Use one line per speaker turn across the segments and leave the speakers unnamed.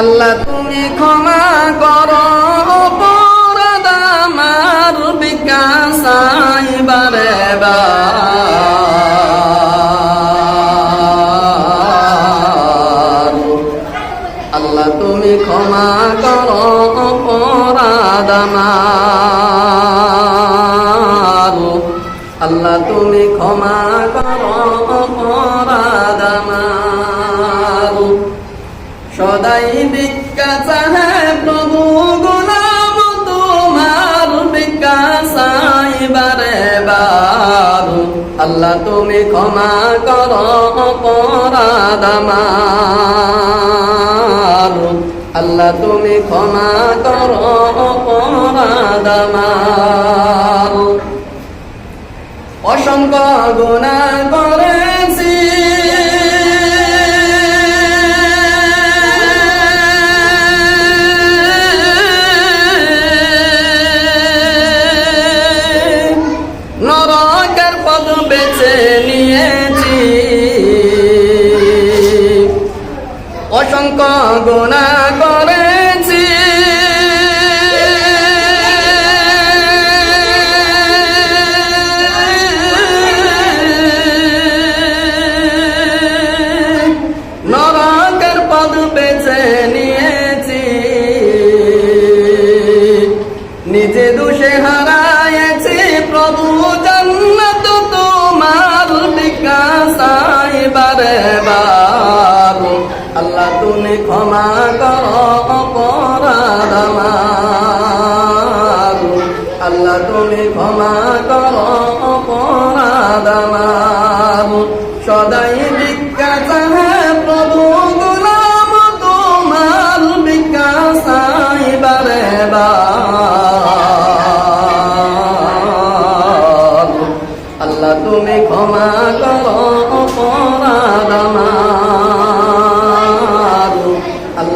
আল্লাহ, তুমি ক্ষমা করো, অপরাধ আমার বিকাশ বারে আল্লাহ, তুমি ক্ষমা করো, অপরাধ আমার। আল্লাহ, তুমি ক্ষমা করো, অপরাধ আমার। সদাই ভিক্ষা চাহে প্রভু গোলাম, তোমার ভিক্ষা চাইবারে বারু। আল্লাহ তুমি ক্ষমা কর অপরাধ আমার। আল্লাহ তুমি ক্ষমা কর অপরাধ আমার। অসংখ্য গুণা করেছি অসংখ্য গুণা করেছি। নরকের পদ বেছে নিয়েছি। নিজে দোষে হারায়েছি তুমি ক্ষমা করো অপরাধ আমার। আল্লাহ, তুমি ক্ষমা করো অপরাধ আমার। সদাই ভিক্ষা চাহে প্রভু গোলাম, তোমার বিকাশাই বারে বাবু আল্লাহ, তুমি ক্ষমা করো অপরাধ আমার।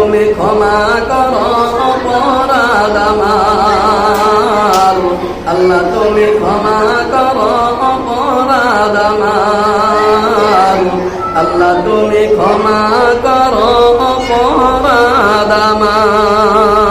তুমি ক্ষমা করো, অপরাধ আমার। আল্লাহ, তুমি ক্ষমা করো, অপরাধ আমার। আল্লাহ, তুমি ক্ষমা করো, অপরাধ আমার।